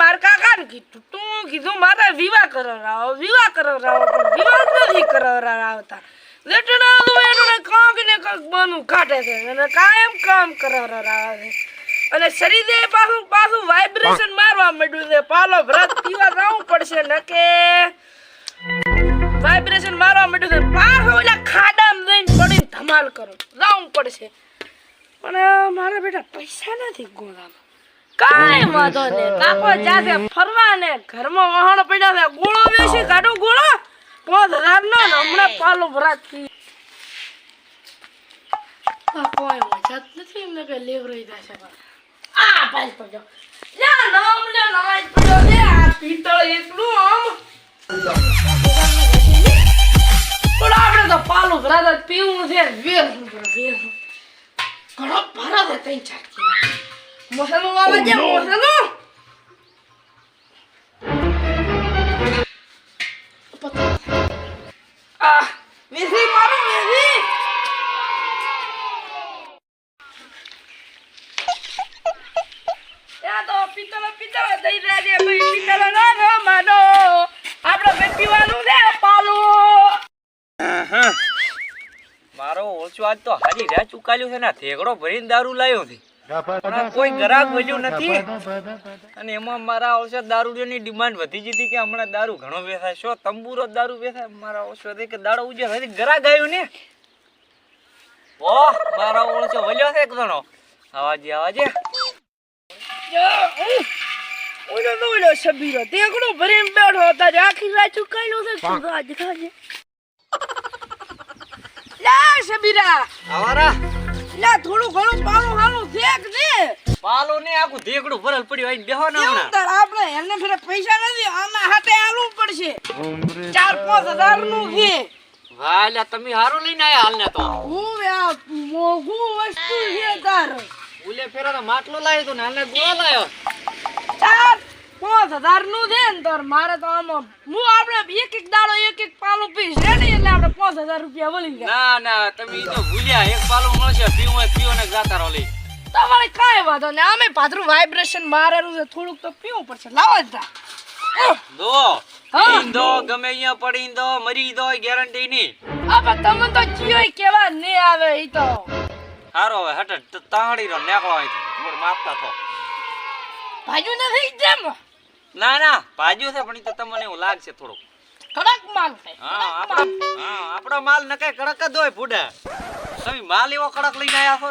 માર કાકાને કીધું, તું કીધું મારે વિવાહ કરાવરાવો વિવાહ પણ વિવાહ નથી કરાવરાવતા લેટના તો એનું કાંક ને કાંક બનું કાઢે છે કાયમ કામ કરાવરાવે છે. અને શરીરે પાછું પાછું વાઇબ્રેશન મારવા માંડ્યું છે. પાલો વ્રત પીવા જવું પડશે ન કે વાઇબ્રેશન મારવા માંડ્યું છે. પાછું ઓલા ખાડામાં જઈને પડીને ધમાલ કરો જવું પડશે. પણ મારા બેટા પૈસા નથી ગોળામાં કાંઈ વાંધો નહીં. કાકો જાતે ફરવા ને ઘરમાં વહાણ પડ્યા છે. ગોળો બેસી કાઢો ગોળો. પાંચ હજાર નો ને હમણાં પાલો ભરાત થઈ આ કોઈ મજા જ નથી? એમને કઈ લેવરાઈ જશે આ ભાઈ પડ્યો. લ્યા નામ લે નવાજ પડ્યો લે. આ પીતળ એકલું આમ. પણ આપણે તો પાલું ભરાત પીવું છે. વેર વેર ઘણો ભરા છે ત્રણ ચાર કિલો. મસાલો આવે છે મસાલો આ વેસી મારો યા તો પિત્તળ પિત્તળ દઈ રહ્યા છે ભાઈ પિત્તળ ના ન માનો આપણે બે પીવાનું છે પાલું મારો ઓછો આજ તો હારી રહ્યા ચુકાલ્યું છે ને થેગડો ભરીને દારૂ લાવ્યો છે. કોઈ ગ્રાહક મળ્યું નથી. અને એમાં મારા ઔષધ દારૂની ડિમાન્ડ વધી જતી કે હમણાં દારૂ ઘણો વેચાય. શું તંબુરો દારૂ વેચાય? મારા ઔષધ કે દાડો ઉજે હવે ગ્રાહક આવ્યું ને. ઓહ મારો ઓળચો વલ્યો છે એક જણો. આવાજે આવાજે. ઓલો તો ઓલો શબીરો તેકડો ભરીને બેઠો તારે આખી રાત ચુકાયેલો છે. તું આજ ખાજે? લા શબીરા આવારા. લા થોડું ઘણું આખું ધેગડું ભરલ પડ્યું આઈને બેહો ને હમણાં. તાર આપણે એને ફેરે પૈસા નથી આમાં હાથે આલવું પડશે. ચાર પાંચ હજારનું છે. વાહ લ્યા તમે હારું લઈને આયા હાલને તો. હું આ મોઘું વસ્તુ છે તાર. ઉલે ફેરા તો માટલો લાવ્યો તો ને હાલને ગોળો લાવ્યો. ચાર પાંચ હજારનું છે ને તાર. મારે તો આમાં હું આપણે એક એક દાડો એક એક પાલું પીશ રેડી એટલે આપણે પાંચ હજાર રૂપિયા વળી જાય. ના ના તમે ઈ તો ભૂલ્યા. એક પાલો મળશે પીવું હોય પીવો ને જાતા રહો લઈ તમારે કાંઈ વાંધો નહીં. અમે પાથરું વાઇબ્રેશન મારેલું છે. થોડુંક તો પીવું પડશે. લાવો જ. દો હા. ગમે અહીંયા પડી દો મરી દો ગેરંટી ની આ તમે તો જીઓ કેવા ને આવે ઈ તો. હારો હવે હટ તાણી રો નેકળો અહીંથી. મોર માપતા થો. ભાજુ નથી જેમ? ના ના ભાજુ છે પણ તો તમને એવું લાગશે થોડુંક. કડક માલ છે. હા આપણો માલ. નકાય કડક જ હોય ફૂડે તમે માલ એવો કડક લઈને આયા છો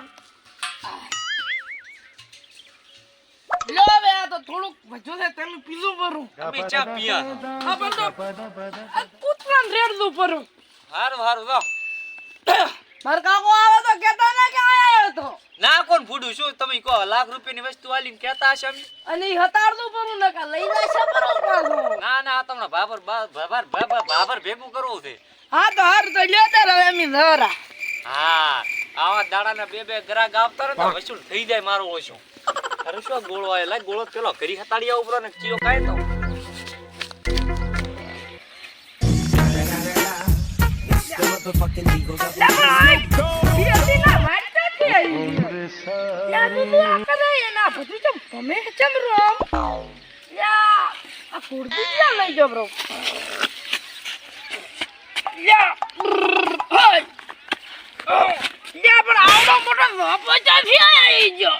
ને. લો હવે આ તો થોડુંક વધુ છે તેનું પીધું પરું અમે ચા પીયા. હા પણ તો આ કૂતરાને રેડતું પરું હારું હારું દો માર કાકો આવે તો કહેતા ના કે આયો તો. ના કોણ ફૂડું શું તમે કહો લાખ રૂપિયાની વસ્તુ આલીને કેતા હશે અમે અને ઈ હતાડતું પરું ને કા લઈ જાય છે પરું પાછું? ના ના આ તમને ભાભર બા- ભાભર ભાભર ભેગું કરવું છે. હા તો હારું તો લ્યો તાર હવે એમી નવરા. હા આવા દાડાના બે બે ગ્રાહક આવતા રહે તો વસૂલ થઈ જાય મારો ઓછો. અરે શું ગોળો લાય ગોળો પેલો ઘરી હતાડિયા ઉપર ને ચિયો કાય તો આવડો મોટો લાંબા મૂકું દીજો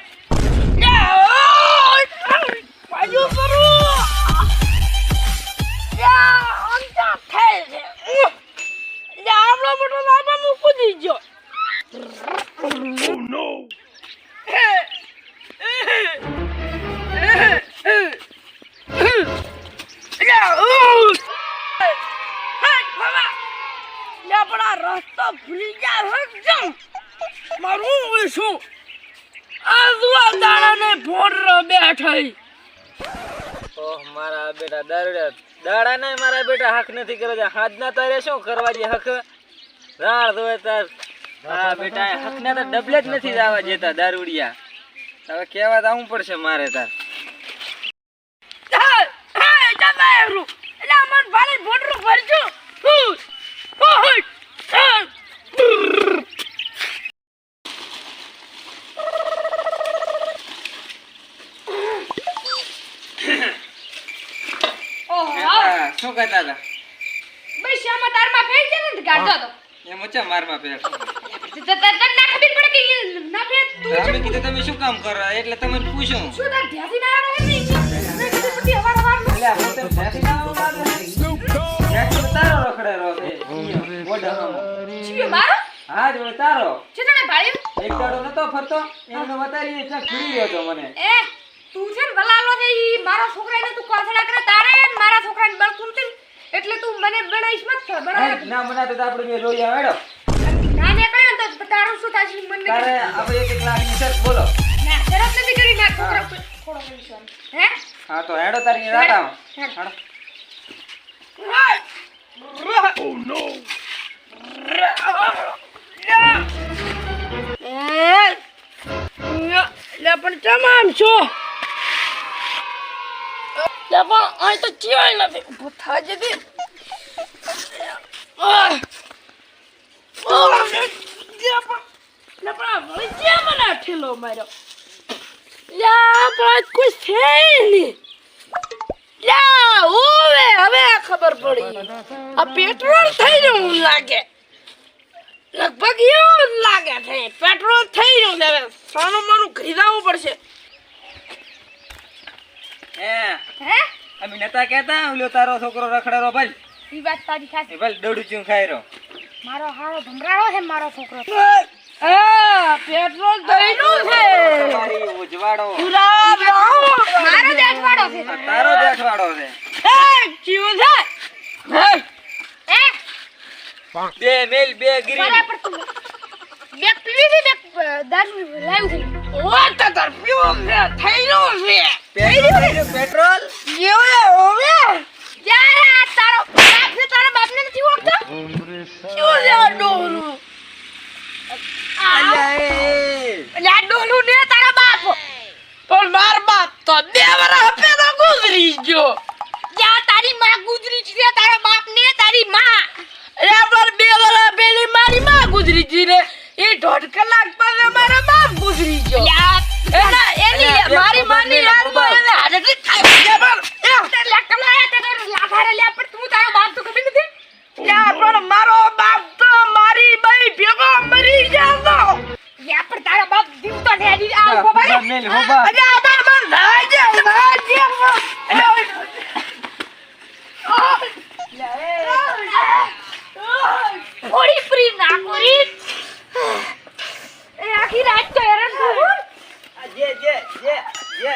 રસ્તો ભૂલી ગયા મારું ઓળશું આ બેઠઈ ઓહ મારા બેટા દારૂડા દાડા ના મારા બેટા હક નથી કરે હાથ ના તારે શું કરવા જે હક? રાળ ધોય તાર. હા બેટા હક ના તો ડબલે જ નથી જવા જેતા દારૂડિયા. હવે કેવા આવું પડશે મારે તાર. એટલે અમન ભાલે ફોડરું ભરજો હું હું શું કહેતા હતા? ભાઈ શ્યામા તારમાં ફેર છે ને કાઢતો તો એમ છે મારમાં ફેર. તને ના ખબર પડે કે ના ફેર. તું તમે કીધું તમે શું કામ કરો? એટલે તમે પૂછ્યું. શું તાર ધ્યાસી ના આવે ને મેં કીધું પછી હવાર હવાર એટલે હું તો ધ્યાસી ના આવવા દે. તારો રખડે રો છે. મોઢામાં. મારો? હા જો તારો. છે તને ભાળ્યું? એક દાડો નતો ફરતો એમને વતારી એટલે ફરી ગયો તો મને. એ તું છે ને વલાલો છે ઈ મારા છોકરાને તું કોથળા કરે તારે ને મારા છોકરાને બળતું નથી ને. એટલે તું મને બનાવીશ મત બરાબર ના મને તો આપણે બે લોહી આવેડો ના ને ને તો તારું શું થાશે મને તારે હવે એક એક લાખની સર બોલો ના શરત નથી કરી ના છોકરા થોડો વિશ્વાસ હે? હા તો હેડો તારી રાતા હેડ. પણ તમામ છો? લે પણ અહીં તો ચીવાય નથી. ઊભો થાય જતી ઠેલો માર્યો? આ પણ કોઈ છે નહીં. લે ઓવે હવે આ ખબર પડી. આ પેટ્રોલ થઈ રહ્યું લાગે. લગભગ એવું લાગે છે. પેટ્રોલ થઈ રહ્યું છે હવે સોનું મારું ખરીદાવું પડશે. હે? હે? અમે નતા કહેતા ઓલો તારો છોકરો રખડેરો ભલ. ઈ વાત તારી ખાસ ભલ ભાઈ દોડું રહ્યો મારો હારો ભમરાળો છે મારો છોકરો. આ પેટ્રોલ થઈ છે. મારી ઉજવાડો. ગુલાબ રામ. મારો દેખવાડો છે. તારો દેખવાડો છે. એ ચીવું છે. હે, હે બે મેલ બે ગ્રીન. બરાબર તું બેક પીવી છે બે દારૂ લાવ્યું છે. ઓ તાર પીવો છે. થઈ છે. પેટ્રોલ પેટ્રોલ થોડી ફ્રી ના કરી એ આખી રાત તો હેરાન થયું. જે જે જે જે.